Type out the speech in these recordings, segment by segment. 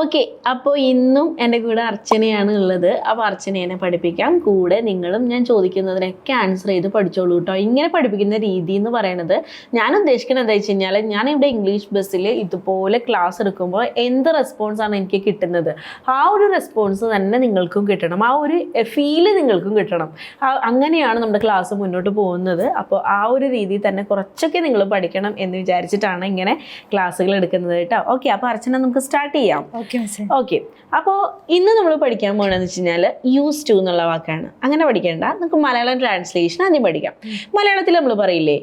Okay അപ്പോൾ ഇന്നും എന്റെ കൂടെ അർച്ചനയാണ് ഉള്ളത്. അപ്പോൾ അർച്ചനേനെ പഠിപ്പിക്കാം. കൂടെ നിങ്ങളും ഞാൻ ചോദിക്കുന്നതിനൊക്കെ ആൻസർ ചെയ്ത് പഠിച്ചോളൂ കേട്ടോ ഇങ്ങനെ പഠിപ്പിക്കുന്ന രീതി എന്ന് പറയുന്നത് ഞാൻ ഉദ്ദേശിക്കുന്നത് എന്താ വെച്ച് കഴിഞ്ഞാൽ ഞാൻ ഇവിടെ ഇംഗ്ലീഷ് ബസ്സിൽ ഇതുപോലെ ക്ലാസ് എടുക്കുമ്പോൾ എന്ത് റെസ്പോൺസാണ് എനിക്ക് കിട്ടുന്നത്? ആ ഒരു റെസ്പോൺസ് തന്നെ നിങ്ങൾക്കും കിട്ടണം. ആ ഒരു ഫീൽ നിങ്ങൾക്കും കിട്ടണം. അങ്ങനെയാണ് നമ്മുടെ ക്ലാസ് മുന്നോട്ട് പോകുന്നത്. അപ്പോൾ ആ ഒരു രീതിയിൽ തന്നെ കുറച്ചൊക്കെ നിങ്ങൾ പഠിക്കണം എന്ന് വിചാരിച്ചിട്ടാണ് ഇങ്ങനെ ക്ലാസ്സുകൾ എടുക്കുന്നത് കേട്ടോ ഓക്കെ അപ്പോൾ അർച്ചന നമുക്ക് സ്റ്റാർട്ട് ചെയ്യാം. ഓക്കെ അപ്പോ അപ്പോൾ ഇന്ന് നമ്മൾ പഠിക്കാൻ പോകണമെന്ന് വെച്ച് കഴിഞ്ഞാൽ യൂസ് ടു എന്നുള്ള വാക്കാണ്. അങ്ങനെ പഠിക്കേണ്ട. നമുക്ക് മലയാളം ട്രാൻസ്ലേഷൻ ആദ്യം പഠിക്കാം. മലയാളത്തിൽ നമ്മൾ പറയില്ലേ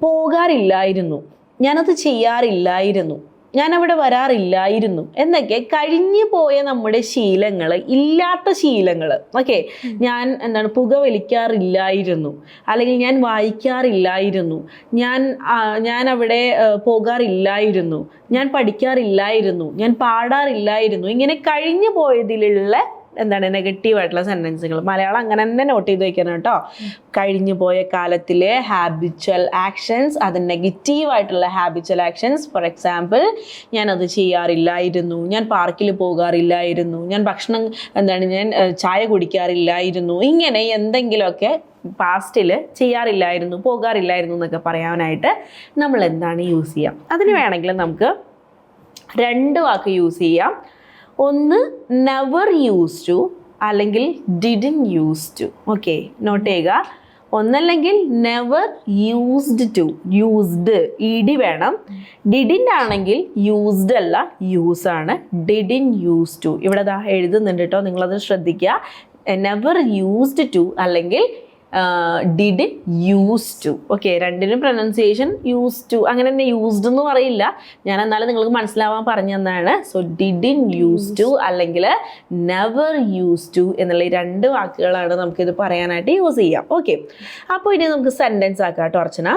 പോകാറില്ലായിരുന്നു. ഞാനത് ചെയ്യാറില്ലായിരുന്നു. ഞാൻ അവിടെ വരാറില്ലായിരുന്നു. എന്നൊക്കെ കഴിഞ്ഞു പോയ നമ്മുടെ ശീലങ്ങൾ ഇല്ലാത്ത ശീലങ്ങൾ ഓക്കെ? ഞാൻ എന്താണ് പുകവലിക്കാറില്ലായിരുന്നു അല്ലെങ്കിൽ ഞാൻ വായിക്കാറില്ലായിരുന്നു. ഞാൻ ഞാൻ അവിടെ പോകാറില്ലായിരുന്നു. ഞാൻ പഠിക്കാറില്ലായിരുന്നു. ഞാൻ പാടാറില്ലായിരുന്നു. ഇങ്ങനെ കഴിഞ്ഞു പോയതിലുള്ള എന്താണ് നെഗറ്റീവ് ആയിട്ടുള്ള സെന്റൻസുകൾ മലയാളം അങ്ങനെ തന്നെ നോട്ട് ചെയ്ത് വെക്കണം കേട്ടോ. കഴിഞ്ഞു പോയ കാലത്തിലെ ഹാബിച്വൽ ആക്ഷൻസ് അത് നെഗറ്റീവ് ആയിട്ടുള്ള ഹാബിച്വൽ ആക്ഷൻസ് ഫോർ എക്സാമ്പിൾ ഞാനത് ചെയ്യാറില്ലായിരുന്നു. ഞാൻ പാർക്കിൽ പോകാറില്ലായിരുന്നു. ഞാൻ ഭക്ഷണം എന്താണ് ഞാൻ ചായ കുടിക്കാറില്ലായിരുന്നു. ഇങ്ങനെ എന്തെങ്കിലുമൊക്കെ പാസ്റ്റിൽ ചെയ്യാറില്ലായിരുന്നു പോകാറില്ലായിരുന്നു എന്നൊക്കെ പറയാനായിട്ട് നമ്മൾ എന്താണ് യൂസ് ചെയ്യാം? അതിന് വേണമെങ്കിൽ നമുക്ക് രണ്ട് വാക്ക് യൂസ് ചെയ്യാം. ഒന്ന് നെവർ യൂസ് ടു അല്ലെങ്കിൽ didn't use to okay note ചെയ്യുക. ഒന്നല്ലെങ്കിൽ never used to used E D വേണം. ഡിഡിൻ ആണെങ്കിൽ യൂസ്ഡ് അല്ല യൂസ് ആണ്. ഡിഡിൻ യൂസ് ടു ഇവിടെ ദാ എഴുതുന്നുണ്ട് കേട്ടോ നിങ്ങളത് ശ്രദ്ധിക്കുക. നെവർ യൂസ്ഡ് ടു അല്ലെങ്കിൽ ഡിഡ് യൂസ് ടു ഓക്കെ രണ്ടിനും പ്രൊനൗൺസിയേഷൻ യൂസ് ടു അങ്ങനെ തന്നെ യൂസ്ഡ് എന്ന് പറയില്ല. ഞാൻ എന്നാലും നിങ്ങൾക്ക് മനസ്സിലാവാൻ പറഞ്ഞു തന്നാണ്. സോ ഡിഡിൻ യൂസ് ടു അല്ലെങ്കിൽ നെവർ യൂസ് ടു എന്നുള്ള ഈ രണ്ട് വാക്കുകളാണ് നമുക്കിത് പറയാനായിട്ട് യൂസ് ചെയ്യാം. ഓക്കെ അപ്പോൾ ഇനി നമുക്ക് സെന്റൻസ് ആക്കാം കേട്ടോ അർച്ചന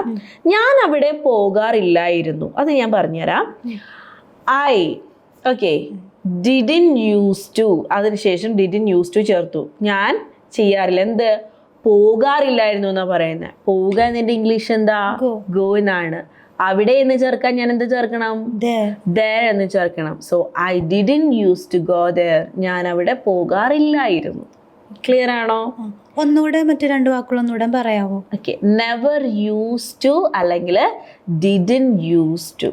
ഞാൻ അവിടെ പോകാറില്ലായിരുന്നു. അത് ഞാൻ പറഞ്ഞുതരാം. I okay didn't use to അതിനുശേഷം ഡിഡിൻ യൂസ് ടു ചേർത്തു. ഞാൻ ചെയ്യാറില്ല. എന്ത്? പോകാറില്ലായിരുന്നു എന്നാ പറയുന്നത് പോവുക എന്നതിന്റെ ഇംഗ്ലീഷ് എന്താ. ഗോ. എന്നാണ്. അവിടെ എന്ന് ചേർക്കാൻ ഞാൻ എന്ത് ചേർക്കണം? എന്ന് ചേർക്കണം. So I didn't use to go there ഞാൻ അവിടെ പോകാറില്ലായിരുന്നു. ക്ലിയർ ആണോ. ഒന്നുകൂടെ മറ്റു രണ്ട് വാക്കുകൾ ഒന്നുകൂടെ പറയാവോ? ഓക്കെ നെവർ യൂസ് ടു അല്ലെങ്കിൽ ഡിഡിൻ യൂസ് ടു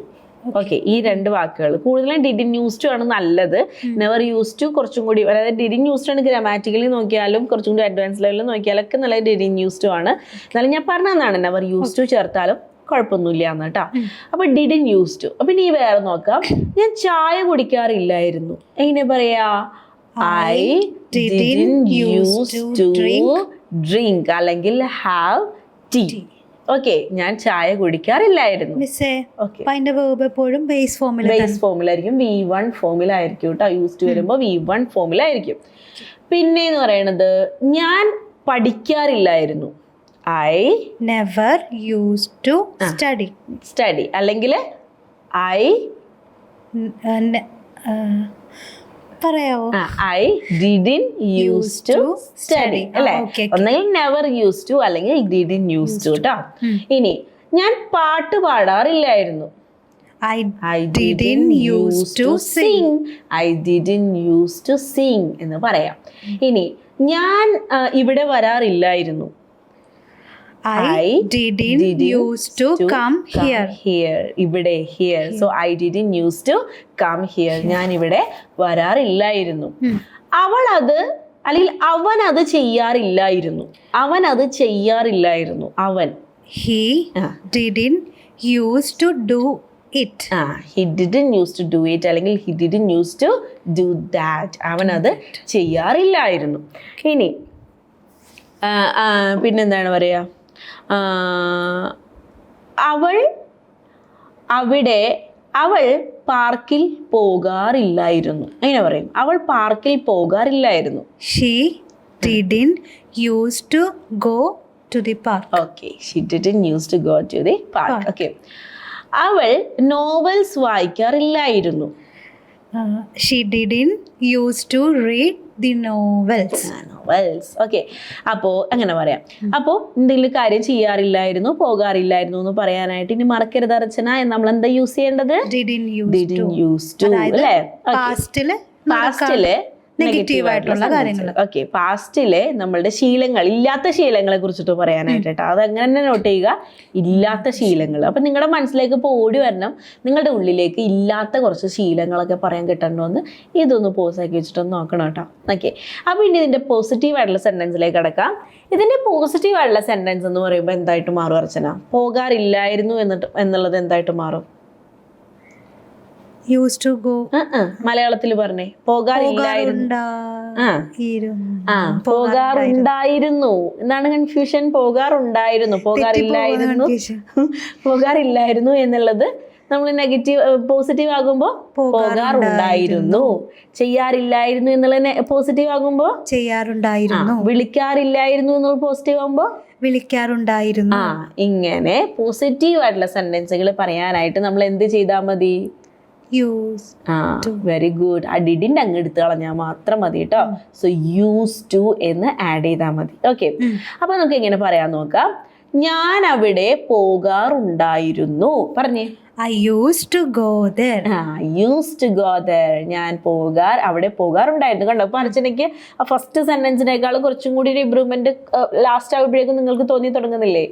ഓക്കെ ഈ രണ്ട് വാക്കുകൾ. കൂടുതലും ഡിഡിൻ യൂസ് ടു ആണ് നല്ലത്. നെവർ യൂസ് ടു കുറച്ചും കൂടി അതായത് ഡിഡിൻ യൂസ് ടു ആണ് ഗ്രാമാറ്റിക്കലി നോക്കിയാലും കുറച്ചും കൂടി അഡ്വാൻസ് ലെവലിൽ നോക്കിയാലും ഒക്കെ നല്ല ഡിഡിൻ യൂസ് ടു ആണ്. എന്നാലും ഞാൻ പറഞ്ഞതാണ് നെവർ യൂസ് ടു ചേർത്താലും കുഴപ്പമൊന്നുമില്ല എന്ന് കേട്ടോ. അപ്പൊ ഡിഡിൻ യൂസ് ടു അപ്പൊ ഇനി വേറെ നോക്കാം. ഞാൻ ചായ കുടിക്കാറില്ലായിരുന്നു. എങ്ങനെ പറയാ? I didn't use to drink അല്ലെങ്കിൽ ഹാവ് ടീ ഓക്കെ ഞാൻ ചായ കുടിക്കാറില്ലായിരുന്നു. മിസ്സേ ഓക്കെ അപ്പൊ അതിന്റെ വേർബ് എപ്പോഴും ബേസ് ഫോമിൽ ബേസ് ഫോമിലായിരിക്കും വി വൺ ഫോമിൽ ആയിരിക്കും കേട്ടോ. യൂസ് ടു വരുമ്പോൾ വി വൺ ഫോമിലായിരിക്കും പിന്നെ എന്ന് പറയണത് ഞാൻ പഠിക്കാറില്ലായിരുന്നു. I never use to study study അല്ലെങ്കിൽ ഐ പറയാവോ? I didn't use to study അല്ലേ. ഒന്നെങ്കിൽ നെവർ യൂസ് ടു അല്ലെങ്കിൽ ഡിഡിൻ യൂസ് ടു കേട്ടോ ഇനി ഞാൻ പാട്ട് പാടാറില്ലായിരുന്നു. I I Didn't use use used to didn't sing. To didn't used to sing എന്ന് പറയാം. ഇനി ഞാൻ ഇവിടെ വരാറില്ലായിരുന്നു. I didn't didn't use to come here here. ഇവിടെ here so I didn't use to come here ഞാൻ ഇവിടെ വരാറില്ലായിരുന്നു. അവൾ അത് അല്ലെങ്കിൽ അവൻ അത് ചെയ്യാറില്ലായിരുന്നു. അവൻ അത് ചെയ്യാറില്ലായിരുന്നു. അവൻ. He. Didn't use to do it ആ he didn't use to do it അല്ലെങ്കിൽ he didn't use to do that അവൻ അത് ചെയ്യാറില്ലായിരുന്നു. ഇനി പിന്നെന്താണ് പറയുക അവൾ അവിടെ അവൾ പാർക്കിൽ പോകാറില്ലായിരുന്നു. അങ്ങനെ പറയും. അവൾ പാർക്കിൽ പോകാറില്ലായിരുന്നു. She didn't use to go to the park okay she didn't use to go to the park okay അവൾ novels വായിക്കാറില്ലായിരുന്നു. She didn't use to read the novels. Novels. Okay. അപ്പോൾ അങ്ങനെ പറയാം. അപ്പോൾ എന്തെങ്കിലും കാര്യം ചെയ്യാറില്ലായിരുന്നു പോകാറില്ലായിരുന്നു എന്ന് പറയാനായിട്ട് ഇനി മറക്കരുത് അർച്ചന. നമ്മൾ എന്താ യൂസ് ചെയ്യേണ്ടത്? Didn't use didn't to use to അതായത് അല്ലേ? പാസ്റ്റിൽ പാസ്റ്റിലെ നെഗറ്റീവ് ആയിട്ടുള്ള കാര്യങ്ങൾ. ഓക്കെ പാസ്റ്റിലെ നമ്മളുടെ ശീലങ്ങൾ ഇല്ലാത്ത ശീലങ്ങളെ കുറിച്ചിട്ട് പറയാനായിട്ട് അത് അങ്ങനെ തന്നെ നോട്ട് ചെയ്യുക. ഇല്ലാത്ത ശീലങ്ങൾ. അപ്പൊ നിങ്ങളുടെ മനസ്സിലേക്ക് ഇപ്പോൾ ഓടി വരണം. നിങ്ങളുടെ ഉള്ളിലേക്ക് ഇല്ലാത്ത കുറച്ച് ശീലങ്ങളൊക്കെ പറയാൻ കിട്ടണമെന്ന് ഇതൊന്ന് പോസ് ആക്കി വെച്ചിട്ടൊന്ന് നോക്കണം കേട്ടോ. ഓക്കെ അപ്പൊ ഇനി ഇതിന്റെ പോസിറ്റീവ് ആയിട്ടുള്ള സെന്റൻസിലേക്ക് കിടക്കാം. ഇതിന്റെ പോസിറ്റീവ് ആയിട്ടുള്ള സെന്റൻസ് എന്ന് പറയുമ്പോൾ എന്തായിട്ട് മാറും അർച്ചന? പോകാറില്ലായിരുന്നു എന്നിട്ട് എന്നുള്ളത് എന്തായിട്ട് മാറും? യൂസ് ടു ഗോ മലയാളത്തിൽ പറഞ്ഞേ. പോകാറില്ലായിരുന്നു. പോകാറുണ്ടായിരുന്നു. എന്നാണ് കൺഫ്യൂഷൻ പോകാറുണ്ടായിരുന്നു. പോകാറില്ലായിരുന്നു. പോകാറില്ലായിരുന്നു എന്നുള്ളത് നമ്മൾ നെഗറ്റീവ് പോസിറ്റീവ് ആകുമ്പോൾ പോകാറുണ്ടായിരുന്നു. ചെയ്യാറില്ലായിരുന്നു എന്നുള്ളത് പോസിറ്റീവ് ആകുമ്പോൾ ചെയ്യാറുണ്ടായിരുന്നു. വിളിക്കാറില്ലായിരുന്നു എന്നുള്ള പോസിറ്റീവ് ആകുമ്പോൾ വിളിക്കാറുണ്ടായിരുന്നു. ആ ഇങ്ങനെ പോസിറ്റീവ് ആയിട്ടുള്ള സെന്റൻസുകൾ പറയാനായിട്ട് നമ്മൾ എന്ത് ചെയ്താൽ മതി? യൂസ് വെരി ഗുഡ് ആ ഡിഡിന്റെ അങ്ങ് എടുത്ത് കളഞ്ഞാൽ മാത്രം മതി കേട്ടോ. സോ യൂസ് ടു എന്ന് ആഡ് ചെയ്താൽ മതി. ഓക്കെ അപ്പൊ നമുക്ക് എങ്ങനെ പറയാൻ നോക്കാം. ഞാൻ അവിടെ പോകാറുണ്ടായിരുന്നു. പറഞ്ഞേ. I use to go there ആ യൂസ് ടു ഗോ ദർ ഞാൻ പോകാർ അവിടെ പോകാറുണ്ടായിരുന്നു. കണ്ടോ? അപ്പൊ അർച്ചനയ്ക്ക് ആ ഫസ്റ്റ് സെന്റൻസിനേക്കാൾ കുറച്ചും കൂടി ഒരു ഇമ്പ്രൂവ്മെന്റ് ലാസ്റ്റ് ആകുമ്പോഴേക്കും നിങ്ങൾക്ക് തോന്നി തുടങ്ങുന്നില്ലേ?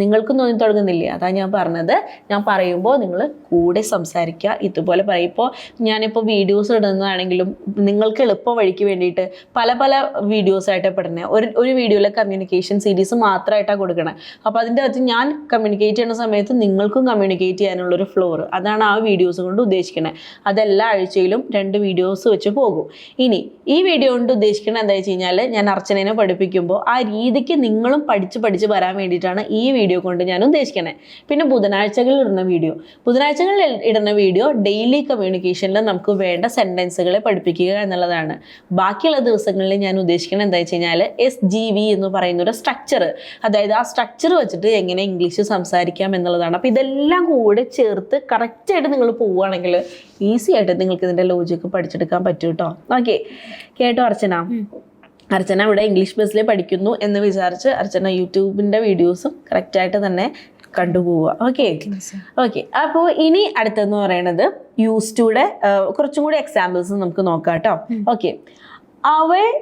നിങ്ങൾക്കും തോന്നി തുടങ്ങുന്നില്ലേ? അതാ ഞാൻ പറഞ്ഞത്. ഞാൻ പറയുമ്പോൾ നിങ്ങൾ കൂടെ സംസാരിക്കുക ഇതുപോലെ പറയും. ഇപ്പോൾ ഞാനിപ്പോൾ വീഡിയോസ് ഇടുന്നതാണെങ്കിലും നിങ്ങൾക്ക് എളുപ്പ വഴിക്ക് വേണ്ടിയിട്ട് പല പല വീഡിയോസ് ആയിട്ട് പെടുന്നത് ഒരു ഒരു വീഡിയോയിലെ കമ്മ്യൂണിക്കേഷൻ സീരീസ് മാത്രമായിട്ടാണ് കൊടുക്കണത് അപ്പോൾ അതിന്റെ അകത്ത് ഞാൻ കമ്മ്യൂണിക്കേറ്റ് ചെയ്യുന്ന സമയത്ത് നിങ്ങൾക്കും കമ്മ്യൂണിക്കേറ്റ് ചെയ്യാനുള്ളൊരു ഫ്ലോർ അതാണ് ആ വീഡിയോസ് കൊണ്ട് ഉദ്ദേശിക്കുന്നത് അതെല്ലാ ആഴ്ചയിലും രണ്ട് വീഡിയോസ് വെച്ച് പോകും. ഇനി ഈ വീഡിയോ കൊണ്ട് ഉദ്ദേശിക്കുന്നത് എന്താ വെച്ച് കഴിഞ്ഞാൽ ഞാൻ അർച്ചനേനെ പഠിപ്പിക്കുമ്പോൾ ആ രീതിക്ക് നിങ്ങളും പഠിച്ച് പഠിച്ച് വരാൻ വേണ്ടിയിട്ടാണ് ഈ കൊണ്ട് ഞാൻ ഉദ്ദേശിക്കണേ. പിന്നെ ബുധനാഴ്ചകളിൽ ഇടുന്ന വീഡിയോ ബുധനാഴ്ചകളിൽ ഇടുന്ന വീഡിയോ ഡെയിലി കമ്മ്യൂണിക്കേഷനിൽ നമുക്ക് വേണ്ട സെന്റൻസുകളെ പഠിപ്പിക്കുക എന്നുള്ളതാണ്. ബാക്കിയുള്ള ദിവസങ്ങളിൽ ഞാൻ ഉദ്ദേശിക്കുന്നത് എന്താ വെച്ച് കഴിഞ്ഞാൽ എസ് ജി വി എന്ന് പറയുന്ന ഒരു സ്ട്രക്ചർ അതായത് ആ സ്ട്രക്ചർ വെച്ചിട്ട് എങ്ങനെ ഇംഗ്ലീഷ് സംസാരിക്കാം എന്നുള്ളതാണ്. അപ്പോൾ ഇതെല്ലാം കൂടെ ചേർത്ത് കറക്റ്റായിട്ട് നിങ്ങൾ പോവുകയാണെങ്കിൽ ഈസി ആയിട്ട് നിങ്ങൾക്ക് ഇതിന്റെ ലോജിക്ക് പഠിച്ചെടുക്കാൻ പറ്റും കേട്ടോ ഓക്കെ കേട്ടോ അർച്ചന? അർച്ചന ഇവിടെ ഇംഗ്ലീഷ് ബസ്സിൽ പഠിക്കുന്നു എന്ന് വിചാരിച്ച് അർച്ചന യൂട്യൂബിന്റെ വീഡിയോസും കറക്റ്റായിട്ട് തന്നെ കണ്ടുപോവുക. ഓക്കെ ഓക്കെ അപ്പോൾ ഇനി അടുത്തെന്ന് പറയണത് യൂസ് ടുയുടെ കുറച്ചും കൂടി എക്സാമ്പിൾസ് നമുക്ക് നോക്കാം കേട്ടോ ഓക്കെ അവൾ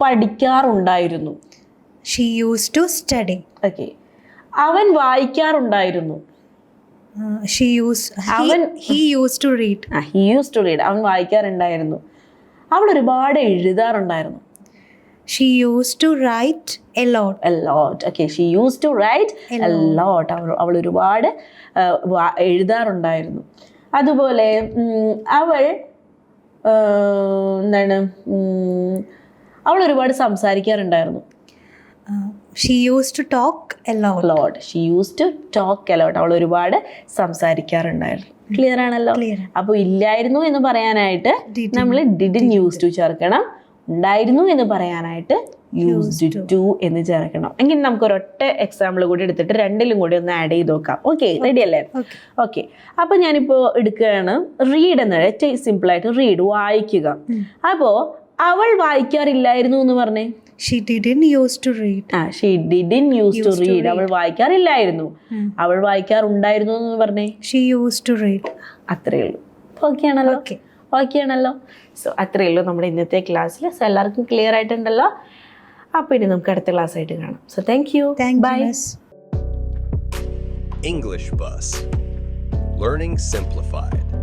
പഠിക്കാറുണ്ടായിരുന്നു. She use to study okay അവൻ വായിക്കാറുണ്ടായിരുന്നു. ഷീ യൂസ് അവൻ- ഹീ യൂസ് ടു റീഡ് ആ ഹി യൂസ് ടു റീഡ് അവൻ വായിക്കാറുണ്ടായിരുന്നു. അവൾ ഒരുപാട് എഴുതാറുണ്ടായിരുന്നു. She use to write a lot a lot. Okay she used to write a lot. അവൾ അവൾ ഒരുപാട് എഴുതാറുണ്ടായിരുന്നു. അതുപോലെ അവൾ എന്താണ് അവൾ ഒരുപാട് സംസാരിക്കാറുണ്ടായിരുന്നു. She use to talk a lot lot she use to talk a lot അവൾ ഒരുപാട് സംസാരിക്കാറുണ്ടായിരുന്നു. ക്ലിയർ ആണല്ലോ? Clear. അപ്പോൾ ഇല്ലായിരുന്നു എന്ന് പറയാനായിട്ട്. നമ്മൾ ഡിഡിൻ യൂസ് ടു ചേർക്കണം. ഉണ്ടായിരുന്നു എന്ന് പറയാനായിട്ട് യൂസ്ഡ് ടു എന്ന് ചേർക്കണം. എങ്കിൽ നമുക്ക് ഒരൊറ്റ എക്സാമ്പിൾ കൂടി എടുത്തിട്ട് രണ്ടിലും കൂടി ഒന്ന് ആഡ് ചെയ്ത് നോക്കാം. ഓക്കെ റെഡി അല്ലേ. ഓക്കെ അപ്പോൾ ഞാനിപ്പോൾ എടുക്കുകയാണ് റീഡ് എന്ന് ഏറ്റവും സിമ്പിളായിട്ട് റീഡ് വായിക്കുക. അപ്പോൾ അവൾ വായിക്കാറില്ലായിരുന്നു എന്ന് പറഞ്ഞേ? She didn't use to read ആ she didn't use to read അവൾ വായിക്കാറില്ലായിരുന്നു. അവൾ വായിക്കാറുണ്ടായിരുന്നു എന്ന് പറഞ്ഞേ? ഷീ യൂസ് ടു റീഡ് അത്രേ ഉള്ളൂ. ഓക്കെ ആണല്ലോ. ഓക്കെ ആണല്ലോ സോ അത്രയേ ഉള്ളൂ നമ്മുടെ ഇന്നത്തെ ക്ലാസ്സിൽ സോ എല്ലാവർക്കും ക്ലിയർ ആയിട്ടുണ്ടല്ലോ. അപ്പോൾ ഇനി നമുക്ക് അടുത്ത ക്ലാസ് ആയിട്ട് കാണാം. So thank you thank bye English Bus. Learning Simplified.